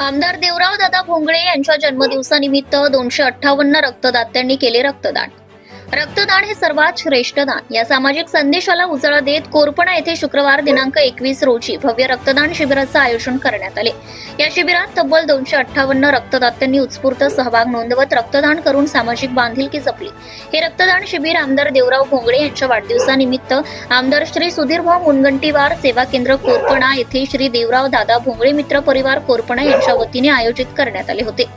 आमदार देवराव दादा भोंगळे यांच्या जन्मदिवसानिमित्त दोनशे अठ्ठावन्न रक्तदात्यांनी केले रक्तदान. रक्तदान हे सर्वात श्रेष्ठ दान. या सामाजिक संदेशाला उजाळा देत कोरपणा येथे शुक्रवार दिनांक एकवीस रोजी भव्य रक्तदान शिबिराचं आयोजन करण्यात आले. या शिबिरात तब्बल दोनशे अठ्ठावन्न रक्तदात्यांनी उत्स्फूर्त सहभाग नोंदवत रक्तदान करून सामाजिक बांधिलकी जपली. हे रक्तदान शिबिर आमदार देवराव भोंगळे यांच्या वाढदिवसानिमित्त आमदार श्री सुधीरभाऊ मुनगंटीवार सेवा केंद्र कोरपणा येथे श्री देवराव दादा भोंगळे मित्र परिवार कोरपणा यांच्या वतीने आयोजित करण्यात आले होते.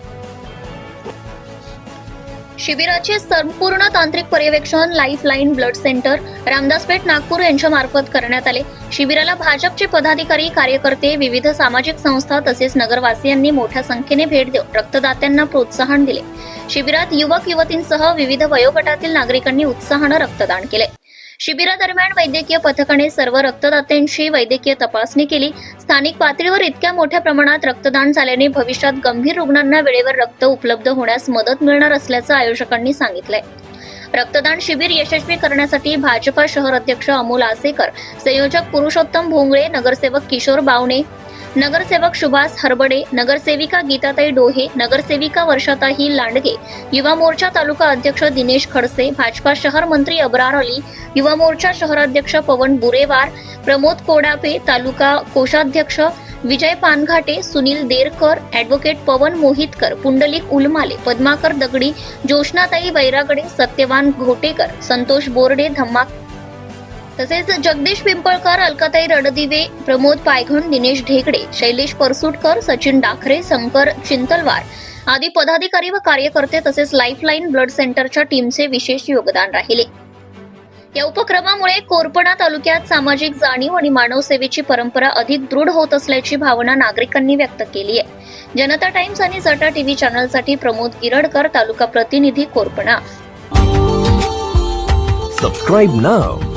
शिबिराचे संपूर्ण तांत्रिक पर्यवेक्षण life line blood centre Ramdaspeth Nagpur यांच्या मार्फत करण्यात आले. शिबिराला भाजपचे पदाधिकारी कार्यकर्ते विविध सामाजिक संस्था तसेच नगरवासियांनी मोठ्या संख्येने भेट देऊन रक्तदात्यांना प्रोत्साहन दिले. शिबिरात युवक युवतींसह विविध वयोगटातील नागरिकांनी उत्साहानं रक्तदान केले. शिबिरादरम्यान वैद्यकीय पथकाने सर्व रक्तदात्यांची वैद्यकीय तपासणी केली. स्थानिक पातळीवर इतक्या मोठ्या प्रमाणात रक्तदान झाल्याने भविष्यात गंभीर रुग्णांना वेळेवर रक्त उपलब्ध होण्यास मदत मिळणार असल्याचं आयोजकांनी सांगितलंय. रक्तदान शिबिर यशस्वी करण्यासाठी भाजपा शहर अध्यक्ष अमोल आसेकर संयोजक पुरुषोत्तम भोंगळे नगरसेवक किशोर बावणे नगरसेवक सुभाष हरबडे नगरसेविका गीताताई डोहे नगरसेविका वर्षाताई लांडगे युवा मोर्चा तालुका अध्यक्ष दिनेश खडसे भाजपा शहर मंत्री अब्रार अली युवा मोर्चा शहराध्यक्ष पवन बुरेवार प्रमोद कोडापे तालुका कोषाध्यक्ष विजय पानघाटे सुनील देरकर ॲडव्होकेट पवन मोहितकर पुंडलिक उलमाले पद्माकर दगडी ज्योष्णाताई बैरागडे सत्यवान घोटेकर संतोष बोर्डे धम्मा तसेच जगदीश पिंपळकर अलकाताई रडदिवे प्रमोद पायघण दिनेश ढेकडे शैलेश परसुटकर सचिन डाखरे शंकर चिंतलवार आदी पदाधिकारी व कार्यकर्ते तसेच लाईफलाईन ब्लड सेंटरच्या टीमचे विशेष योगदान राहिले. या उपक्रमामुळे कोरपणा तालुक्यात सामाजिक जाणीव आणि मानव सेवेची परंपरा अधिक दृढ होत असल्याची भावना नागरिकांनी व्यक्त केली आहे. जनता टाइम्स आणि जटा टीव्ही चॅनलसाठी प्रमोद गिरडकर तालुका प्रतिनिधी Korpana subscribe now.